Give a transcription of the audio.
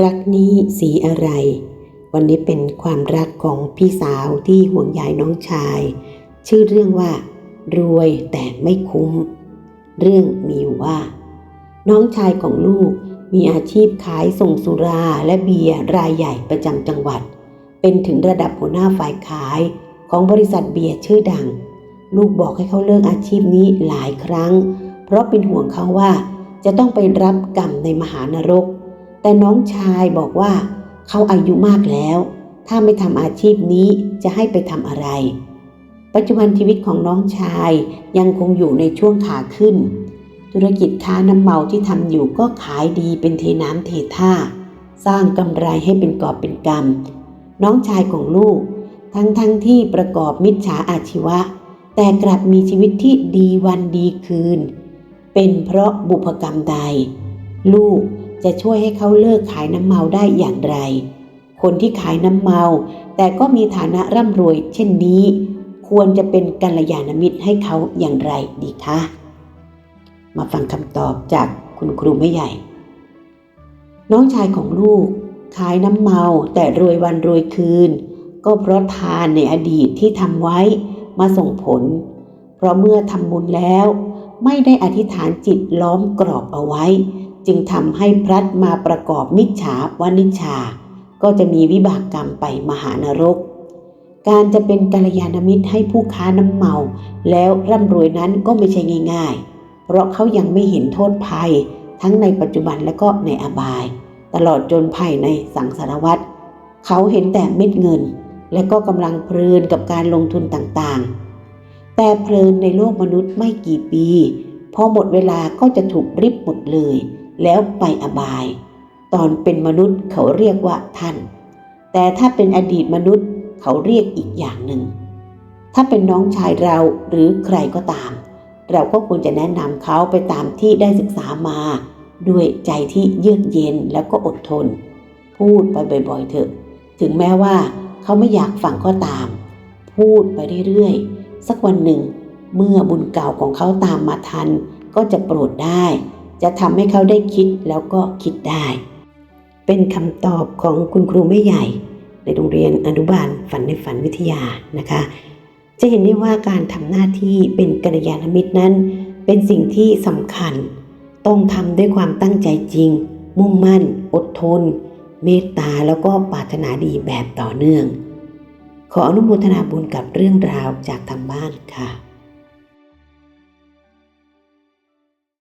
รักนี้สีอะไร วันนี้เป็นความรักของพี่สาวที่ห่วงใยน้องชาย ชื่อเรื่องว่า รวยแต่ไม่คุ้ม เรื่องมีว่า น้องชายของลูกมีอาชีพขายส่งสุราและเบียร์รายใหญ่ประจำจังหวัด เป็นถึงระดับหัวหน้าฝ่ายขายของบริษัทเบียร์ชื่อดัง ลูกบอกให้เขาเลิกอาชีพนี้หลายครั้ง เพราะเป็นห่วงเขาว่าจะต้องไปรับกรรมในมหานรก แต่น้องชายบอกว่าเขาอายุมากแล้ว ถ้าไม่ทำอาชีพนี้จะให้ไปทำอะไร ปัจจุบันชีวิตของน้องชายยังคงอยู่ในช่วงขาขึ้น ธุรกิจค้าน้ำเมาที่ทำอยู่ก็ขายดีเป็นเทน้ำเทท่า สร้างกำไรให้เป็นกอบเป็นกำน้องชายของลูก ทั้งทั้งที่ประกอบมิจฉาอาชีวะ แต่กลับมีชีวิตที่ดีวันดีคืน เป็นเพราะบุพกรรมใด ลูก จะช่วยให้เขาเลิกขายน้ำเมาได้อย่างไร คนที่ขายน้ำเมา แต่ก็มีฐานะร่ำรวย เช่นนี้ ควรจะเป็นกัลยาณมิตรให้เขาอย่างไรดีคะ มาฟังคำตอบจากคุณครูไม่ใหญ่ น้องชายของลูก ขายน้ำเมาแต่รวยวันรวยคืน ก็เพราะทานในอดีตที่ทำไว้มาส่งผล เพราะเมื่อทำบุญแล้ว ไม่ได้อธิษฐานจิตล้อมกรอบเอาไว้ จึงทำให้พลัดมาประกอบมิจฉาวานิชชา ก็จะมีวิบากกรรมไปมหานรก การจะเป็นกัลยาณมิตรให้ผู้ค้าน้ำเมา แล้วร่ำรวยนั้นก็ไม่ใช่ง่าย ๆ เพราะเขายังไม่เห็นโทษภัย ทั้งในปัจจุบันและก็ในอบาย ตลอดจนภายในสังสารวัตรเขาเห็นแต่เม็ดเงิน และก็กำลังเพลินกับการลงทุนต่างๆ แต่เพลินในโลกมนุษย์ไม่กี่ปี พอหมดเวลาก็จะถูกริบหมดเลย แล้วไปอบาย ตอนเป็นมนุษย์เขาเรียกว่าท่าน แต่ถ้าเป็นอดีตมนุษย์เขาเรียกอีกอย่างหนึ่ง ถ้าเป็นน้องชายเราหรือใครก็ตาม เราก็ควรจะแนะนำเขาไปตามที่ได้ศึกษามา ด้วยใจที่เยือกเย็นแล้วก็อดทน พูดไปบ่อยๆเถอะ ถึงแม้ว่าเขาไม่อยากฟังก็ตาม พูดไปเรื่อยๆ สักวันหนึ่ง เมื่อบุญเก่าของเขาตามมาทันก็จะโปรดได้ จะทำให้เขาได้คิดแล้วก็คิดได้ เป็นคำตอบของคุณครูไม่ใหญ่ ในโรงเรียนอนุบาลฝันในฝันวิทยานะคะ จะเห็นได้ว่าการทำหน้าที่เป็นกัลยาณมิตรนั้น เป็นสิ่งที่สำคัญ ต้องทำด้วยความตั้งใจจริง มุ่งมั่น อดทน เมตตาแล้วก็ปรารถนาดีแบบต่อเนื่อง ขออนุโมทนาบุญกับเรื่องราวจากทางบ้านค่ะ